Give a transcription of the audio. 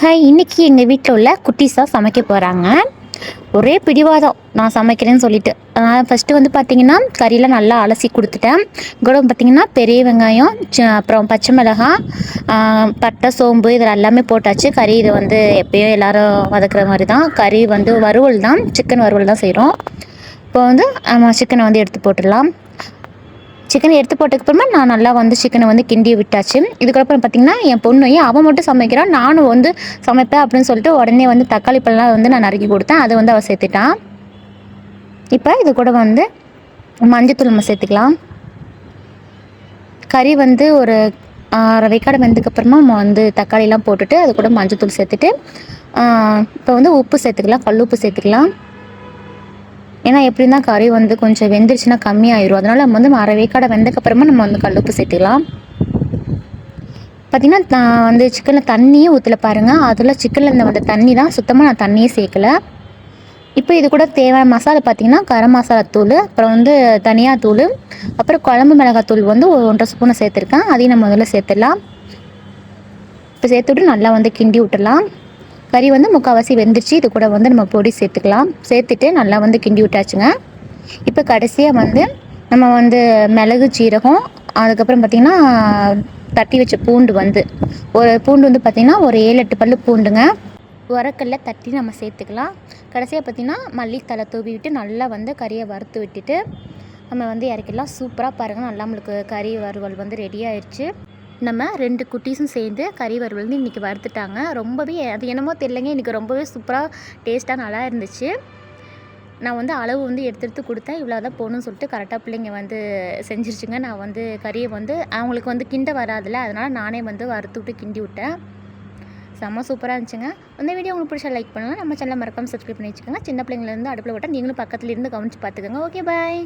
Hi இன்றைக்கி எங்கள் வீட்டில் உள்ள குட்டீஸாக சமைக்க போகிறாங்க ஒரே பிடிவாதம். நான் சமைக்கிறேன்னு சொல்லிட்டு. நான் ஃபஸ்ட்டு வந்து பார்த்தீங்கன்னா கறியெலாம் நல்லா அலசி கொடுத்துட்டேன். கூட பார்த்திங்கன்னா பெரிய வெங்காயம் ச- அப்புறம் பச்சை மிளகாய் பட்டை சோம்பு இதில் எல்லாமே போட்டாச்சு. கறி இது வந்து எப்பயும் எல்லோரும் வதக்குற மாதிரி தான் கறி வந்து வறுவல் தான் சிக்கன் வறுவல் தான் செய்கிறோம் இப்போ வந்து நம்ம சிக்கனை வந்து எடுத்து போட்டுடலாம். சிக்கனை எடுத்து போட்டதுக்கப்புறமா நான் நல்லா வந்து சிக்கனை வந்து கிண்டி விட்டாச்சு. இதுக்கப்புறம் பார்த்தீங்கன்னா என் பொண்ணு ஏன் அவன் மட்டும் சமைக்கிறான் நானும் வந்து சமைப்பேன் அப்படின்னு சொல்லிட்டு உடனே வந்து தக்காளி பழம்லாம் வந்து நான் நறுக்கி கொடுத்தேன். அதை வந்து அவள் சேர்த்துட்டான். இப்போ இது கூட வந்து மஞ்சத்தூள் நம்ம சேர்த்துக்கலாம். கறி வந்து ஒரு அரை வெந்ததுக்கப்புறமா நம்ம வந்து தக்காளிலாம் போட்டுட்டு அது கூட மஞ்சத்தூள் சேர்த்துட்டு இப்போ வந்து உப்பு சேர்த்துக்கலாம். கல் உப்பு சேர்த்துக்கலாம். ஏன்னா எப்படி தான் கறி வந்து கொஞ்சம் வெந்துருச்சுன்னா கம்மியாயிரும். அதனால நம்ம வந்து அரை வேக்காடை வெந்தக்கப்புறமா நம்ம வந்து கல்லுப்பு சேர்த்துக்கலாம். பார்த்திங்கன்னா நான் வந்து சிக்கனில் தண்ணியே ஊற்றல பாருங்கள் அதில் சிக்கனில் இந்த வந்த தண்ணி தான் சுத்தமாக நான் தண்ணியே சேர்க்கலை. இப்போ இது கூட தேவையான மசாலா பார்த்தீங்கன்னா கரம் மசாலா தூள் அப்புறம் வந்து தனியாக தூள் அப்புறம் குழம்பு மிளகாய் தூள் வந்து ஒரு ஒன்றரை ஸ்பூனை சேர்த்துருக்கேன். அதையும் நம்ம முதல்ல சேர்த்துடலாம். இப்போ சேர்த்துட்டு நல்லா வந்து கிண்டி விட்டுடலாம். கறி வந்து முக்கால்வாசி வெந்துருச்சு. இது கூட வந்து நம்ம பொடி சேர்த்துக்கலாம். சேர்த்துட்டு நல்லா வந்து கிண்டி விட்டாச்சுங்க. இப்போ கடைசியாக வந்து நம்ம வந்து மிளகு சீரகம் அதுக்கப்புறம் பார்த்திங்கன்னா தட்டி வச்ச பூண்டு வந்து. ஒரு பூண்டு வந்து பார்த்திங்கன்னா ஒரு ஏழு எட்டு பல்லு பூண்டுங்க. உரக்கல்ல தட்டி நம்ம சேர்த்துக்கலாம். கடைசியாக பார்த்திங்கன்னா மல்லித்தலை தூவி விட்டு நல்லா வந்து கறியை வறுத்து விட்டுட்டு நம்ம வந்து இறக்கிடலாம். சூப்பராக பாருங்கள் நல்லா நம்மளுக்கு கறி வறுவல் வந்து ரெடி ஆயிடுச்சு நம்ம ரெண்டு குட்டீஸும் சேர்ந்து கறி வறுவல் வந்து இன்றைக்கி வறுத்துட்டாங்க. ரொம்பவே அது என்னமோ தெரியலங்க. இன்றைக்கி ரொம்பவே சூப்பராக டேஸ்ட்டாக நல்லா இருந்துச்சு. நான் வந்து அளவு வந்து எடுத்து எடுத்து கொடுத்தேன். இவ்வளோ தான் போகணும்னு சொல்லிட்டு கரெக்டாக பிள்ளைங்க வந்து செஞ்சிருச்சுங்க. நான் வந்து கறியை வந்து அவங்களுக்கு வந்து கிண்ட வராதுல்ல. அதனால் நானே வந்து வறுத்து விட்டு கிண்டி விட்டேன். செம்ம சூப்பராக இருந்துச்சுங்க. இந்த வீடியோ உங்களுக்கு பிடிச்சா லைக் பண்ணலாம் நம்ம சேனலை மறக்காமல் சப்ஸ்கிரைப் பண்ணி வச்சுக்கோங்க. சின்ன பிள்ளைங்கலேருந்து அடுப்பில் விட்டால் நீங்களும் பக்கத்துலேருந்து கவனித்து பார்த்துக்கோங்க. Okay bye